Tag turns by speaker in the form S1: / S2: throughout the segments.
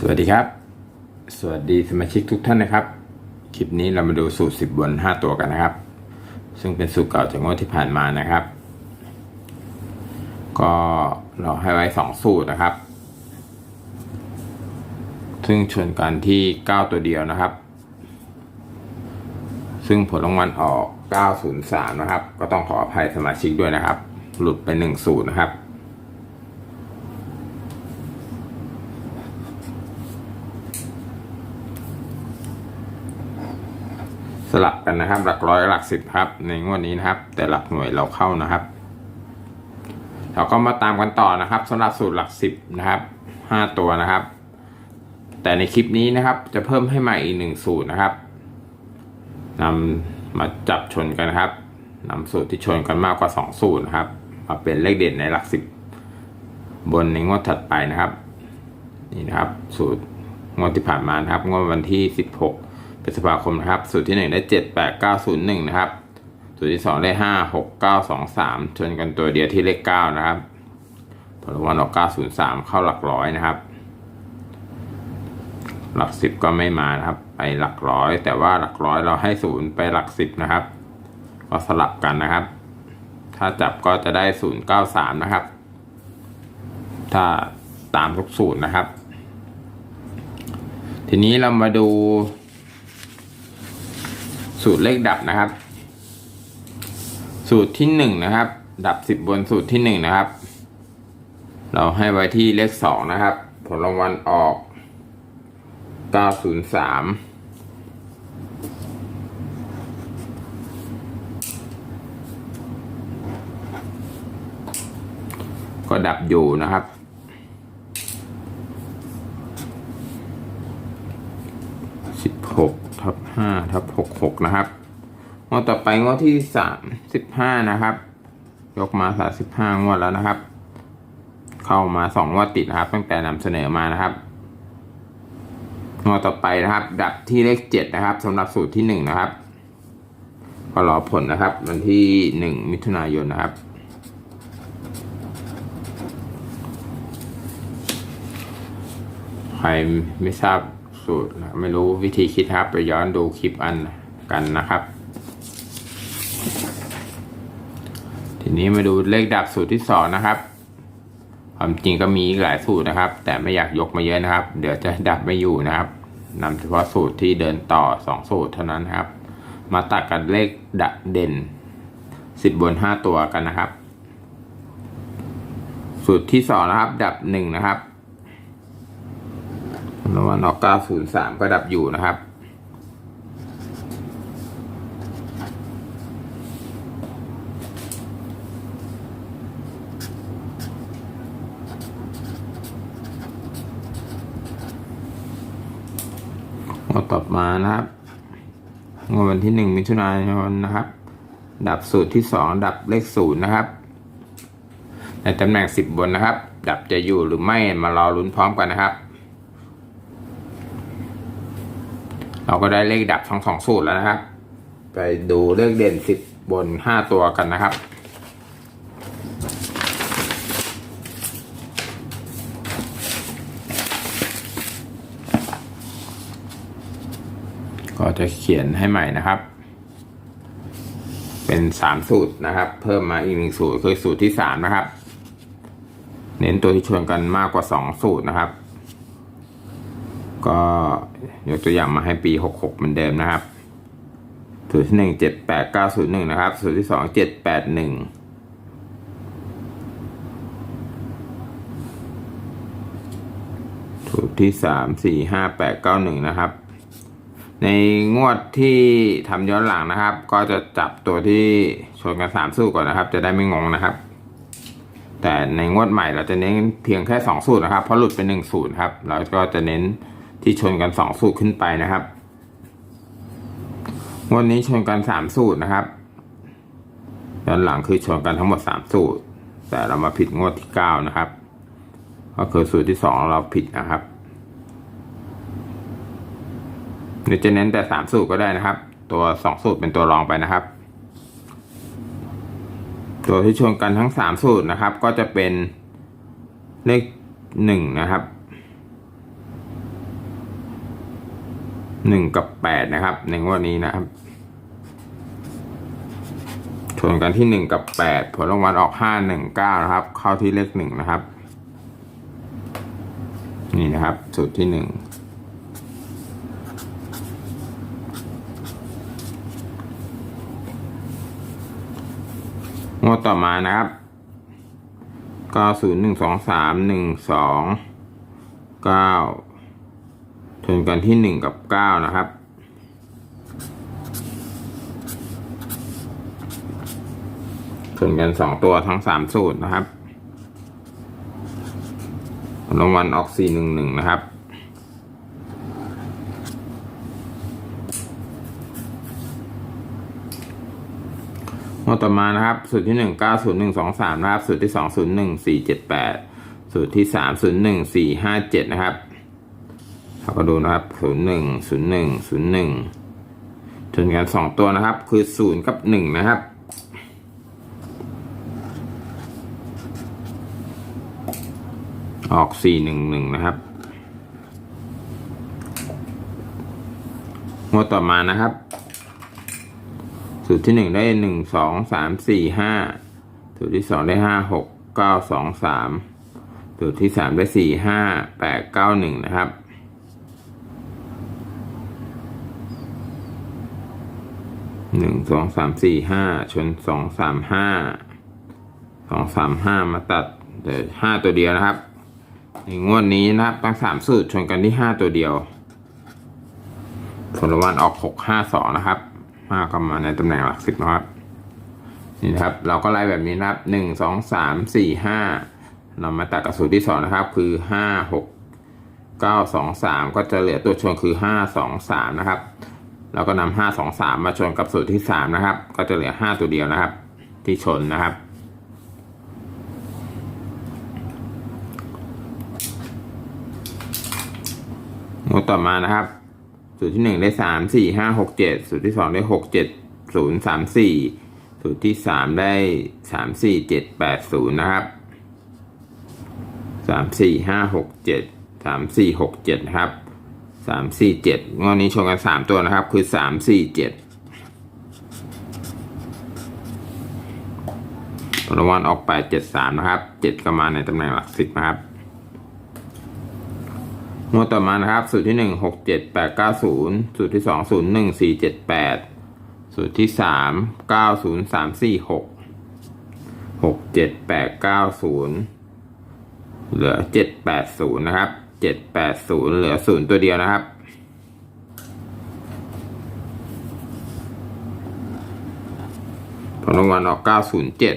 S1: สวัสดีครับ สวัสดีสมาชิกทุกท่านนะครับ คลิปนี้เรามาดูสูตร 10บน 5 ตัวกันนะครับ ซึ่งเป็นสูตรเก่าจากงวดที่ผ่านมานะครับ ก็เราให้ไว้ 2 สูตรนะครับ ซึ่งชนกันที่ 9 ตัวเดียวนะครับ ซึ่งผลรางวัลออก 903 นะครับ ก็ต้องขออภัยสมาชิกด้วยนะครับ หลุดไป1สูตรนะครับ สลับกันนะครับ หลักร้อยหลักสิบครับ ในงวดนี้นะครับ แต่หลักหน่วยเราเข้านะครับ เราก็มาตามกันต่อนะครับสำหรับสูตรหลักสิบนะครับห้าตัวนะครับ แต่ในคลิปนี้นะครับ จะเพิ่มให้ใหม่อีกหนึ่งสูตรนะครับนำมาจับชนกันนะครับนำสูตรที่ชนกันมากกว่าสองสูตรนะครับมาเป็นเลขเด่นในหลักสิบบนในงวดถัดไปนะครับ นี่นะครับ สูตรงวดที่ผ่านมานะครับ งวดวันที่สิบหก พฤษภาคมนะครับ สูตรที่หนึ่งได้เจ็ดแปดเก้าศูนย์หนึ่งนะครับ สูตรที่สองได้ห้าหกเก้าสองสามชนกันตัวเดียวที่เลขเก้านะครับผลรางวัลออกเก้าศูนย์สามเข้าหลักร้อยนะครับ หลักสิบก็ไม่มานะครับ ไปหลักร้อย แต่ว่าหลักร้อยเราให้ศูนย์ไปหลักสิบนะครับ ก็สลับกันนะครับ ถ้าจับก็จะได้ศูนย์เก้าสามนะครับ ถ้าตามทุกสูตรนะครับ ทีนี้เรามาดู สูตรเลขดับนะครับ สูตรที่หนึ่งนะครับ ดับสิบบนสูตรที่หนึ่งนะครับ เราให้ไว้ที่เลขสองนะครับ ผลรางวัลออกเก้าศูนย์สามก็ดับอยู่นะครับ สิบหก ทับห้าทับหกหกนะครับงวดต่อไปงวดที่สามสิบห้านะครับ ยกมาสามสิบห้างวดแล้วนะครับ เข้ามาสองงวดติดนะครับ ตั้งแต่นำเสนอมานะครับงวดต่อไปนะครับ ดับที่เลขเจ็ดนะครับสำหรับสูตรที่หนึ่งนะครับก็รอผลนะครับ วันที่หนึ่งมิถุนายนนะครับใครไม่ทราบ สูตร ไม่รู้วิธีคิดครับ ไปย้อนดูคลิปอันกันนะครับ ทีนี้มาดูเลขดับสูตรที่สองนะครับความจริงก็มีหลายสูตรนะครับ แต่ไม่อยากยกมาเยอะนะครับ เดี๋ยวจะดับไม่อยู่นะครับนำเฉพาะสูตรที่เดินต่อสองสูตรเท่านั้นนะครับ มาตัดกันเลขดับเด่นสิบบนห้าตัวกันนะครับ สูตรที่สองนะครับ ดับหนึ่งนะครับ รางวัลออก903 ก็ดับอยู่นะครับงวดต่อมานะครับงวดวันที่หนึ่งมิถุนายนนะครับ ดับสูตรที่สองดับเลขศูนย์นะครับ ในตำแหน่งสิบบนนะครับ ดับจะอยู่หรือไม่มารอลุ้นพร้อมกันนะครับ เราก็ได้เลขดับทั้งสองสูตรแล้วนะครับ ไปดูเลขเด่นสิบบนห้าตัวกันนะครับก็จะเขียนให้ใหม่นะครับ เป็นสามสูตรนะครับ เพิ่มมาอีกหนึ่งสูตรคือสูตรที่สามนะครับ เน้นตัวที่ชวนกันมากกว่าสองสูตรนะครับ ก็ ยกตัวอย่างมาให้ปีหกหกเหมือนเดิมนะครับสูตรที่หนึ่งเจ็ดแปดเก้าศูนย์หนึ่งนะครับ สูตรที่สองเจ็ดแปดหนึ่งสูตรที่สามสี่ห้าแปดเก้าหนึ่งนะครับ ในงวดที่ทำย้อนหลังนะครับ ก็จะจับตัวที่ชนกันสามสูตรก่อนนะครับ จะได้ไม่งงนะครับ แต่ในงวดใหม่เราจะเน้นเพียงแค่สองสูตรนะครับ เพราะหลุดไปหนึ่งสูตรครับ เราก็จะเน้น ที่ชนกันสองสูตรขึ้นไปนะครับวดนี้ชนกันสามสูตรนะครับย้อนหลังคือชนกันทั้งหมดสามสูตร แต่เรามาผิดงวดที่เก้านะครับ ก็คือสูตรที่สองเราผิดนะครับหรือจะเน้นแต่สามสูตรก็ได้นะครับ ตัวสองสูตรเป็นตัวรองไปนะครับ ตัวที่ชนกันทั้งสามสูตรนะครับ ก็จะเป็นเลขหนึ่งนะครับ หนึ่งกับแปดนะครับในงวดนี้นะครับชนกันที่หนึ่งกับแปดผลรางวัลออกห้าหนึ่งเก้านะครับ เข้าที่เลขหนึ่งนะครับ นี่นะครับสูตรที่หนึ่งงวดต่อมานะครับก็ศูนย์หนึ่งสองสามหนึ่งสองเก้า ชนกันที่หนึ่งกับเก้านะครับ ชนกันสองตัวทั้งสามสูตรนะครับรางวัลออกสี่หนึ่งหนึ่งนะครับงวดต่อมานะครับ สูตรที่หนึ่งเก้าศูนย์หนึ่งสองสามนะครับ สูตรที่สองศูนย์หนึ่งสี่เจ็ดแปดสูตรที่สามศูนย์หนึ่งสี่ห้าเจ็ดนะครับ เราก็ดูนะครับศูนย์หนึ่งศูนย์หนึ่งศูนย์หนึ่งชนกันสองตัวนะครับ คือศูนย์กับหนึ่งนะครับออกสี่หนึ่งหนึ่งนะครับ งวดต่อมานะครับ สูตรที่หนึ่งได้หนึ่งสองสามสี่ห้าสูตรที่สองได้ห้าหกเก้าสองสามสูตรที่สามได้สี่ห้าแปดเก้าหนึ่งนะครับ หนึ่งสองสามสี่ห้าชนสองสามห้าสองสามห้ามาตัดเดี๋ยวห้าตัวเดียวนะครับในงวดนี้นะครับตั้งสามสูตรชนกันที่ห้าตัวเดียวผลรางวัลออกหกห้าสองนะครับมาก็มาในตำแหน่งหลักสิบนะครับนี่นะครับ เราก็ไล่แบบนี้นะครับหนึ่งสองสามสี่ห้าเรามาตัดกับสูตรที่สองนะครับ คือห้าหกเก้าสองสามก็จะเหลือตัวชนคือห้าสองสามนะครับ เราก็นำห้าสองสามาชนกับสูตรที่สามนะครับ ก็จะเหลือห้าตัวเดียวนะครับ ที่ชนนะครับงวดต่อมานะครับ สูตรที่หนึ่งได้สามสี่ห้าหกเจ็ดสูตรที่สองได้หกเจ็ดศูนย์สามสี่สูตรที่สามได้สามสี่เจ็ดแปดศูนะครับสามสี่ห้าหกเจ็ดสามสี่หกเจ็ดนะครับ สามสี่เจ็ดงวดนี้ชนกันสามตัวนะครับ คือสามสี่เจ็ดรางวัลออกแปดเจ็ดสามนะครับเจ็ดก็มาในตำแหน่งหลักสิบนะครับงวดต่อมานะครับ สูตรที่หนึ่งหกเจ็ดแปดเก้าศูนย์สูตรที่สองศูนย์หนึ่งสี่เจ็ดแปดสูตรที่สามเก้าศูนย์สามสี่หกหกเจ็ดแปดเก้าศูนย์เหลือเจ็ดแปดศูนย์นะครับ เจ็ดแปดศูนย์เหลือศูนย์ตัวเดียวนะครับ ผลรางวัลออกเก้าศูนย์เจ็ด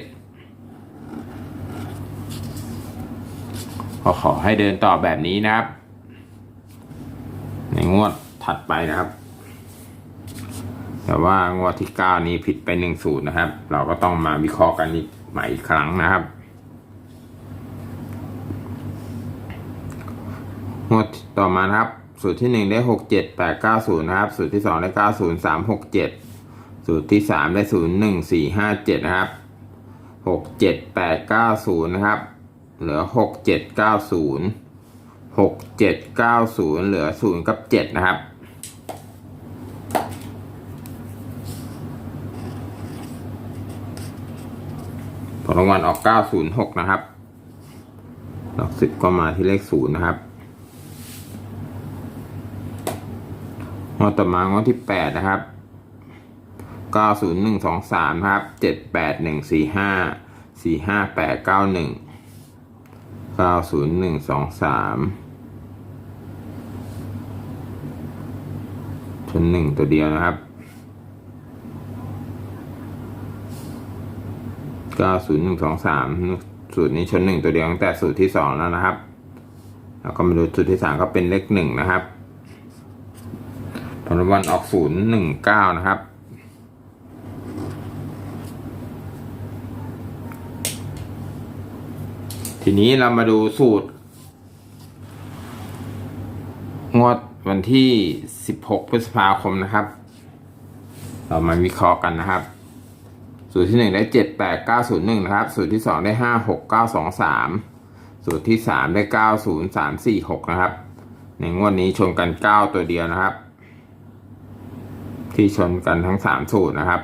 S1: ก็ขอให้เดินต่อแบบนี้นะครับ ในงวดถัดไปนะครับ แต่ว่างวดที่เก้านี้ผิดไปหนึ่งสูตรนะครับ เราก็ต้องมาวิเคราะห์กันอีกใหม่อีกครั้งนะครับ งวดต่อมานะครับ สูตรที่หนึ่งได้หกเจ็ดแปดเก้าศูนย์นะครับ สูตรที่สองได้เก้าศูนย์สามหกเจ็ดสูตรที่สามได้ศูนย์หนึ่งสี่ห้าเจ็ดนะครับหกเจ็ดแปดเก้าศูนย์นะครับ เหลือหกเจ็ดเก้าศูนย์หกเจ็ดเก้าศูนย์เหลือศูนย์กับเจ็ดนะครับผลรางวัลออกเก้าศูนย์หกนะครับ หลักสิบก็มาที่เลขศูนย์นะครับ งวดต่อมางวดที่แปดนะครับเก้าศูนย์หนึ่งสองสามครับเจ็ดแปดหนึ่งสี่ห้าสี่ห้าแปดเก้าหนึ่งเก้าศูนย์หนึ่งสองสามชนหนึ่งตัวเดียวนะครับเก้าศูนย์หนึ่งสองสามสูตรนี้ชนหนึ่งตัวเดียวตั้งแต่สูตรที่สองแล้วนะครับ แล้วก็มาดูสูตรที่สามก็เป็นเลขหนึ่งนะครับ ผลรางวัลออกศูนย์หนึ่งเก้านะครับ ทีนี้เรามาดูสูตร งวดวันที่ 16 พฤษภาคมนะครับ เรามาวิเคราะห์กันนะครับ สูตรที่ 1 ได้ 7 8 9 0 1 นะครับ สูตรที่ 2 ได้ 5 6 9 2 3 สูตรที่ 3 ได้ 9 0 3 4 6 นะครับ ในงวดนี้ชนกัน 9 ตัวเดียวนะครับ ที่ชนกันทั้งสามสูตรนะครับ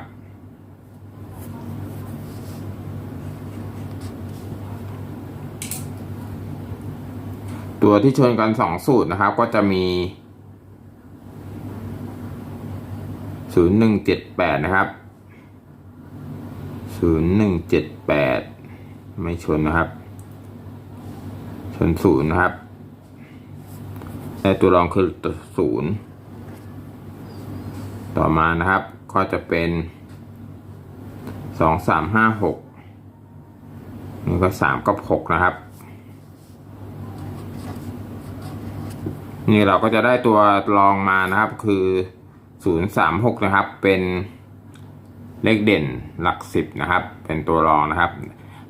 S1: ตัวที่ชนกันสองสูตรนะครับ ก็จะมีศูนย์หนึ่งเจ็ดแปดนะครับศูนย์หนึ่งเจ็ดแปดไม่ชนนะครับ ชนศูนย์นะครับแต่ตัวรองคือศูนย์ ต่อมานะครับ ก็จะเป็นสองสามห้าหกนี่ก็สามกับหกนะครับ นี่เราก็จะได้ตัวรองมานะครับ คือศูนย์สามหกนะครับ เป็นเลขเด่นหลักสิบนะครับ เป็นตัวรองนะครับ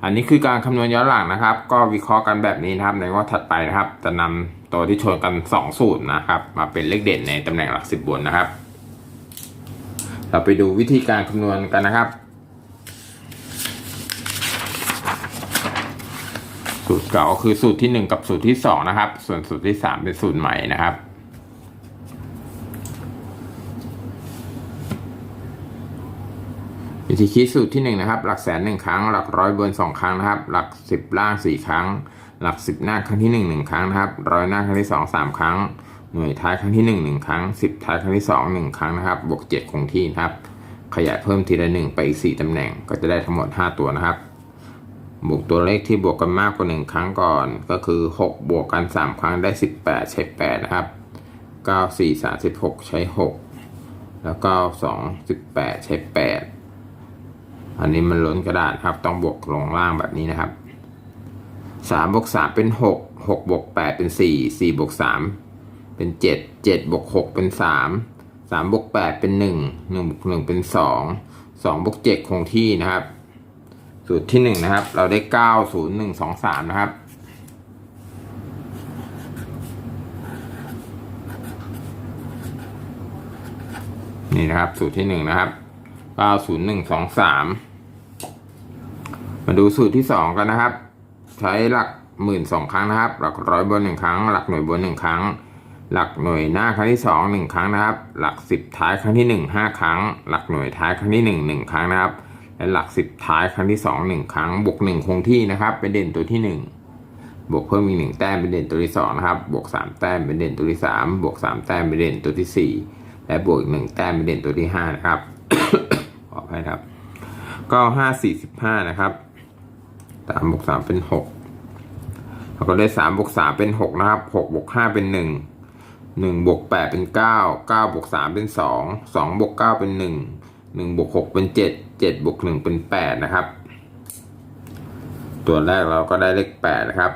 S1: อันนี้คือการคำนวณย้อนหลังนะครับ ก็วิเคราะห์กันแบบนี้นะครับ ในงวดถัดไปนะครับ จะนำตัวที่ชนกันสองสูตรนะครับ มาเป็นเลขเด่นในตำแหน่งหลักสิบบนนะครับ เราไปดูวิธีการคำนวณกันนะครับ สูตรเก่าก็คือสูตรที่หนึ่งกับสูตรที่สองนะครับ ส่วนสูตรที่สามเป็นสูตรใหม่นะครับ วิธีคิดสูตรที่หนึ่งนะครับ หลักแสนหนึ่งครั้ง หลักร้อยบนสองครั้งนะครับ หลักสิบล่างสี่ครั้ง หลักสิบหน้าครั้งที่หนึ่งหนึ่งครั้งนะครับร้อยหน้าครั้งที่สองสามครั้ง หน่วยท้ายครั้งที่หนึ่งหนึ่งครั้งสิบท้ายครั้งที่สองหนึ่งครั้งนะครับ บวกเจ็ดคงที่นะครับ ขยายเพิ่มทีละหนึ่งไปอีกสี่ตำแหน่ง ก็จะได้ทั้งหมดห้าตัวนะครับ บวกตัวเลขที่บวกกันมากกว่าหนึ่งครั้งก่อน ก็คือหกบวกกันสามครั้งได้สิบแปดใช้แปดนะครับเก้าสี่สามสิบหกใช้หกแล้วก็สองสิบแปดใช้แปดอันนี้มันล้นกระดาษครับ ต้องบวกลงล่างแบบนี้นะครับสามบวกสามเป็นหกหกบวกแปดเป็นสี่สี่บวกสาม เป็นเจ็ดเจ็ดบวกหกเป็นสามสามบวกแปดเป็นหนึ่งหนึ่งบวกหนึ่งเป็นสองสองบวกเจ็ดคงที่นะครับ สูตรที่หนึ่งนะครับ เราได้เก้าศูนย์หนึ่งสองสามนะครับนี่นะครับสูตรที่หนึ่งนะครับเก้าศูนย์หนึ่งสองสามมาดูสูตรที่สองกันนะครับ ใช้หลักหมื่นสองครั้งนะครับ หลักร้อยบนหนึ่งครั้ง หลักหน่วยบนหนึ่งครั้ง หลักหน่วยหน้าครั้งที่สองหนึ่งครั้งนะครับ หลักสิบท้ายครั้งที่หนึ่งห้าครั้ง หลักหน่วยท้ายครั้งที่หนึ่งหนึ่งครั้งนะครับ และหลักสิบท้ายครั้งที่สองหนึ่งครั้ง บวกหนึ่งคงที่นะครับ เป็นเด่นตัวที่หนึ่งบวกเพิ่มอีกหนึ่งแต้มเป็นเด่นตัวที่สองนะครับ บวกสามแต้มเป็นเด่นตัวที่สามบวกสามแต้มเป็นเด่นตัวที่สี่และบวกอีกหนึ่งแต้มเป็นเด่นตัวที่ห้านะครับ ขออภัยครับ ก็ห้าสี่สิบห้านะครับสามบวกสามเป็นหกเราก็ได้สามบวกสามเป็นหกนะครับหกบวกห้าเป็นห นึ่งหนึ่งบวกแปดเป็นเก้าเก้าบวกสามเป็นสองสองบวกเก้าเป็นหนึ่งหนึ่งบวกหกเป็นเจ็ดเจ็ดบวกหนึ่งเป็นแปดนะครับ ตัวแรกเราก็ได้เลขแปดนะครับ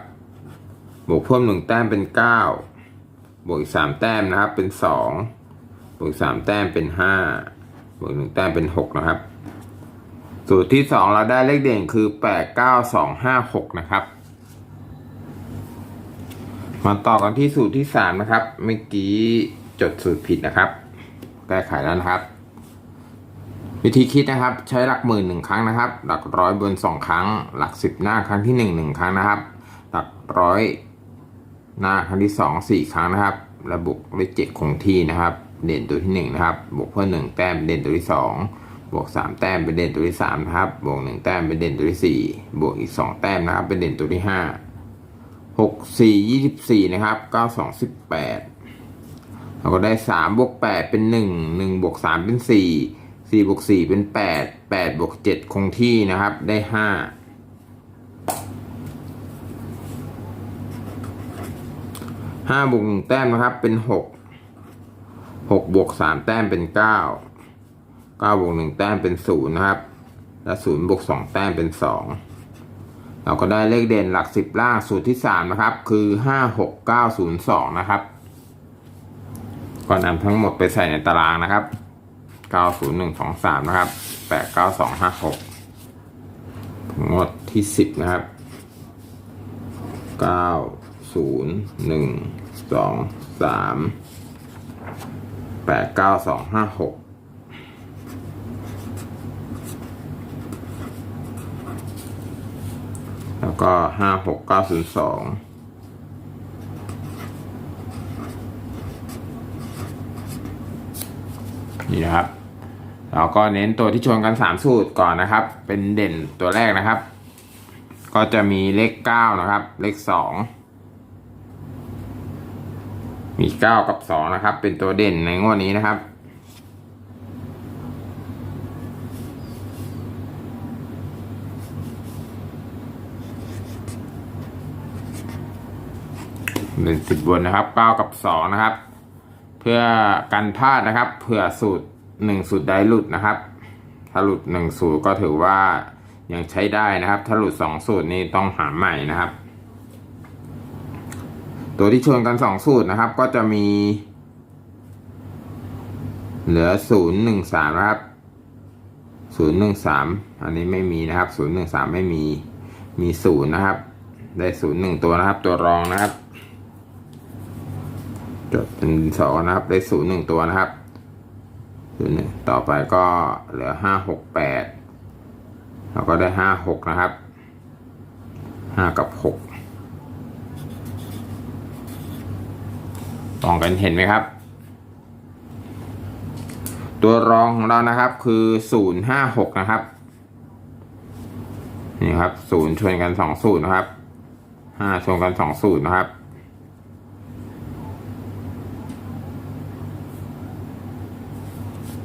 S1: บวกเพิ่มหนึ่งแต้มเป็นเก้าบวกอีกสามแต้มนะครับ เป็นสองบวกอีกสามแต้มเป็นห้าบวกหนึ่งแต้มเป็นหกนะครับ สูตรที่สองเราได้เลขเด่นคือแปดเก้าสองห้าหกนะครับ มาต่อกันที่สูตรที่สามนะครับเมื่อกี้จดสูตรผิดนะครับ แก้ไขแล้วนะครับ วิธีคิดนะครับ ใช้หลักหมื่นหนึ่งครั้งนะครับ หลักร้อยบนสองครั้ง หลักสิบหน้าครั้งที่หนึ่งหนึ่งครั้งนะครับ หลักร้อยหน้าครั้งที่สองสี่ครั้งนะครับและบวกด้วยเจ็ดคงที่นะครับ เด่นตัวที่หนึ่งนะครับ บวกเพิ่มหนึ่งแต้มเป็นเด่นตัวที่สองบวกสามแต้มเป็นเด่นตัวที่สามนะครับ บวกหนึ่งแต้มเป็นเด่นตัวที่สี่บวกอีกสองแต้มนะครับ เป็นเด่นตัวที่ห้า หกสี่ยี่สิบสี่นะครับเก้าสองสิบแปดเราก็ได้สามบวกแปดเป็นหนึ่งหนึ่งบวกสามเป็นสี่สี่บวกสี่เป็นแปดแปดบวกเจ็ดคงที่นะครับได้ห้าห้าบวกหนึ่งแต้มนะครับเป็นหกหกบวกสามแต้มเป็นเก้าเก้าบวกหนึ่งแต้มเป็นศูนย์นะครับ และศูนย์บวกสองแต้มเป็นสอง เราก็ได้เลขเด่นหลัก 10 ล่างสูตรที่ 3 นะครับ คือ 56902 นะครับก็นำทั้งหมดไปใส่ในตารางนะครับ 90123 นะครับ 89256งวดที่ 10 นะครับ 90123 89256 แล้วก็ห้าหกเก้าศูนย์สองนี่นะครับ เราก็เน้นตัวที่ชนกันสามสูตรก่อนนะครับ เป็นเด่นตัวแรกนะครับ ก็จะมีเลขเก้านะครับ เลขสองมีเก้ากับสองนะครับ เป็นตัวเด่นในงวดนี้นะครับ หนึ่งสิบบนนะครับเก้ากับสองนะครับ เพื่อกันพลาดนะครับ เผื่อสูตรหนึ่งสูตรใดหลุดนะครับ ถ้าหลุดหนึ่งสูตรก็ถือว่ายังใช้ได้นะครับ ถ้าหลุดสองสูตรนี้ต้องหาใหม่นะครับ ตัวที่ชนกันสองสูตรนะครับ ก็จะมี เหลือศูนย์หนึ่งสามนะครับศูนย์หนึ่งสามอันนี้ไม่มีนะครับศูนย์หนึ่งสามไม่มีมีศูนย์นะครับ ได้ศูนย์หนึ่งตัวนะครับ ตัวรองนะครับ จดเป็นสองนะครับ ได้ศูนย์หนึ่งตัวนะครับศูนย์หนึ่งต่อไปก็เหลือห้าหกแปดแล้วก็ได้ห้าหกนะครับห้ากับหกมองกันเห็นไหมครับ ตัวรองของเรานะครับคือศูนย์ห้าหกนะครับนี่ครับศูนย์ชนกันสองสูตรนะครับห้าชนกันสองสูตรนะครับ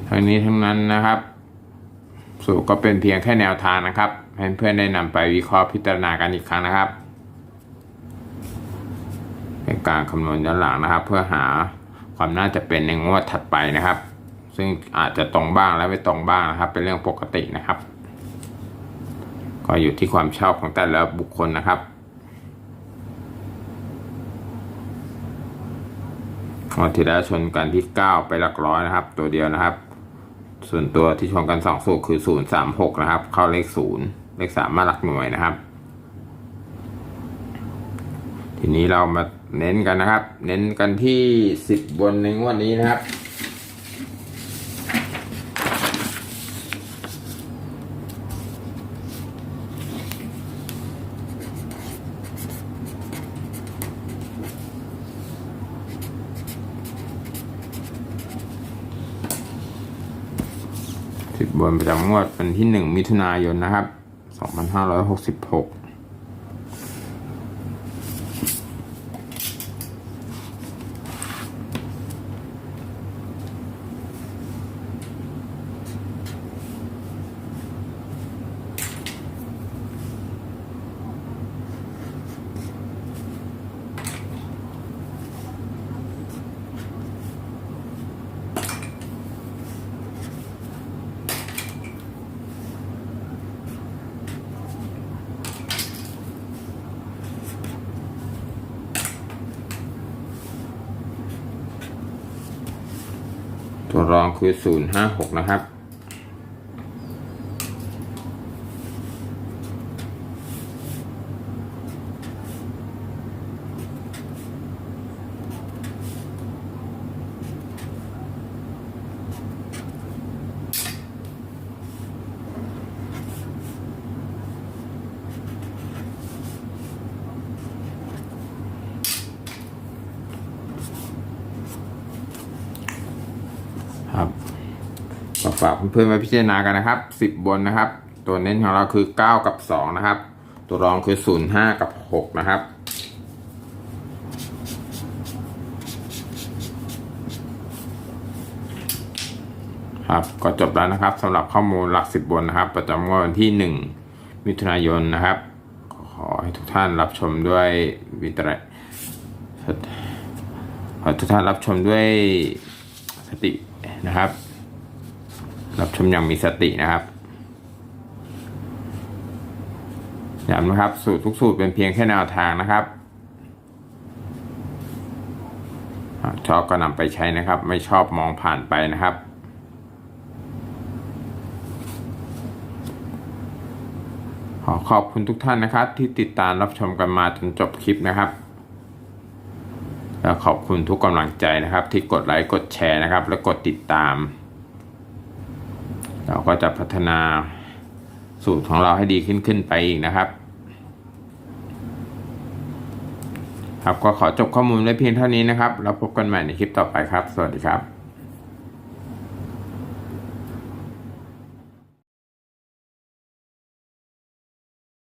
S1: ทั้งนี้ทั้งนั้นนะครับสูตรก็เป็นเพียงแค่แนวทางนะครับ ให้เพื่อนๆได้นำไปวิเคราะห์พิจารณากันอีกครั้งนะครับ เป็นการคำนวณย้อนหลังนะครับ เพื่อหาความน่าจะเป็นในงวดถัดไปนะครับ ซึ่งอาจจะตรงบ้างและไม่ตรงบ้างนะครับ เป็นเรื่องปกตินะครับ ก็อยู่ที่ความชอบของแต่ละบุคคลนะครับวันที่แล้วชนกันที่ 9 ไปหลักร้อยนะครับ ตัวเดียวนะครับ ส่วนตัวที่ชนกันสองสูตรคือ036นะครับ เข้าเลข0เลข3มาหลักหน่วยนะครับ ทีนี้เรามาเน้นกันนะครับ เน้นกันที่10บนในงวดนี้นะครับ วนประจำงวดวันที่ 1 มิถุนายนนะครับ 2566 ตัวรองคือศูนย์ห้าหกนะครับ เพื่อนๆมาพิจารณากันนะครับสิบบนนะครับ ตัวเน้นของเราคือเก้ากับสองนะครับ ตัวรองคือศูนย์ห้ากับหกนะครับครับก็จบแล้วนะครับสำหรับข้อมูลหลักสิบบนนะครับ ประจำวันที่หนึ่งมิถุนายนนะครับ ขอให้ทุกท่านรับชมด้วยวิตรขอทุกท่านรับชมด้วยสตินะครับ รับชมอย่างมีสตินะครับย้ำนะครับ สูตรทุกสูตรเป็นเพียงแค่แนวทางนะครับชอบก็นำไปใช้นะครับ ไม่ชอบมองผ่านไปนะครับขอขอบคุณทุกท่านนะครับ ที่ติดตามรับชมกันมาจนจบคลิปนะครับ แล้วขอบคุณทุกกำลังใจนะครับ ที่กดไลค์กดแชร์นะครับ และกดติดตาม เราก็จะพัฒนาสูตรของเราให้ดีขึ้นขึ้นไปอีกนะครับ ครับก็ขอจบข้อมูลไว้เพียงเท่านี้นะครับ แล้วพบกันใหม่ในคลิปต่อไปครับ สวัสดีครับ